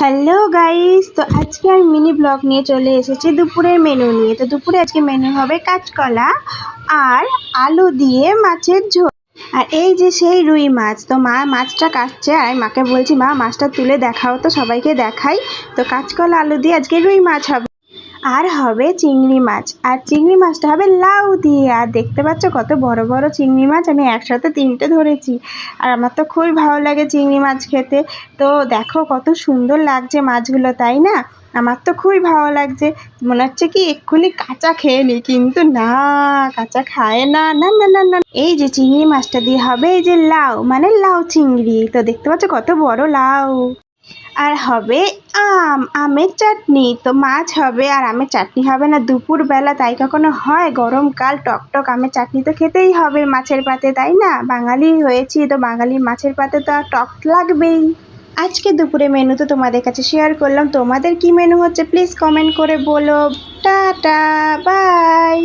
Hello guys তো আজকে আমি মিনি ব্লগ নিয়ে চলে এসেছি দুপুরের মেনু নিয়ে। তো দুপুরে আজকে মেনু হবে কাঁচকলা আর আলু দিয়ে মাছের ঝোল। আর এই যে সেই রুই মাছ, তো মা মাছটা কাটছে আর মাকে বলছি, মা, মাছটা তুলে দেখাও তো সবাইকে দেখাই। তো কাঁচকলা, আলু দিয়ে আজকে রুই মাছ হবে। আর হবে চিংড়ি মাছ। আর চিংড়ি মাছটা হবে লাউ দিয়ে। আর দেখতে পাচ্ছ কত বড় বড় চিংড়ি মাছ? আমি একসাথে তিনটে ধরেছি। আর আমার তো খুবই ভালো লাগে চিংড়ি মাছ খেতে। তো দেখো কত সুন্দর লাগছে মাছগুলো, তাই না? আমার তো খুবই ভালো লাগছে। মনে হচ্ছে কি এক্ষুনি কাঁচা খেয়ে নিই, কিন্তু না, কাঁচা খায় না। না না না না। এই যে চিংড়ি মাছটা দিয়ে হবে এই যে লাউ মানে লাউ চিংড়ি। তো দেখতে পাচ্ছ কত বড় লাউ। আর হবে আম, আমের চাটনি। তো মাছ হবে আর আমের চাটনি হবে না দুপুর বেলা তাই কখনো হয়? গরমকাল টক টক আমের চাটনি তো খেতেই হবে মাছের পাতে, তাই না? বাঙালি হয়েছি তো বাঙালি মাছের পাতে তো আর টক লাগবেই। আজকে দুপুরে মেনু তো তোমাদের কাছে শেয়ার করলাম। তোমাদের কি মেনু হচ্ছে? প্লিজ কমেন্ট করে বলো। Tata bye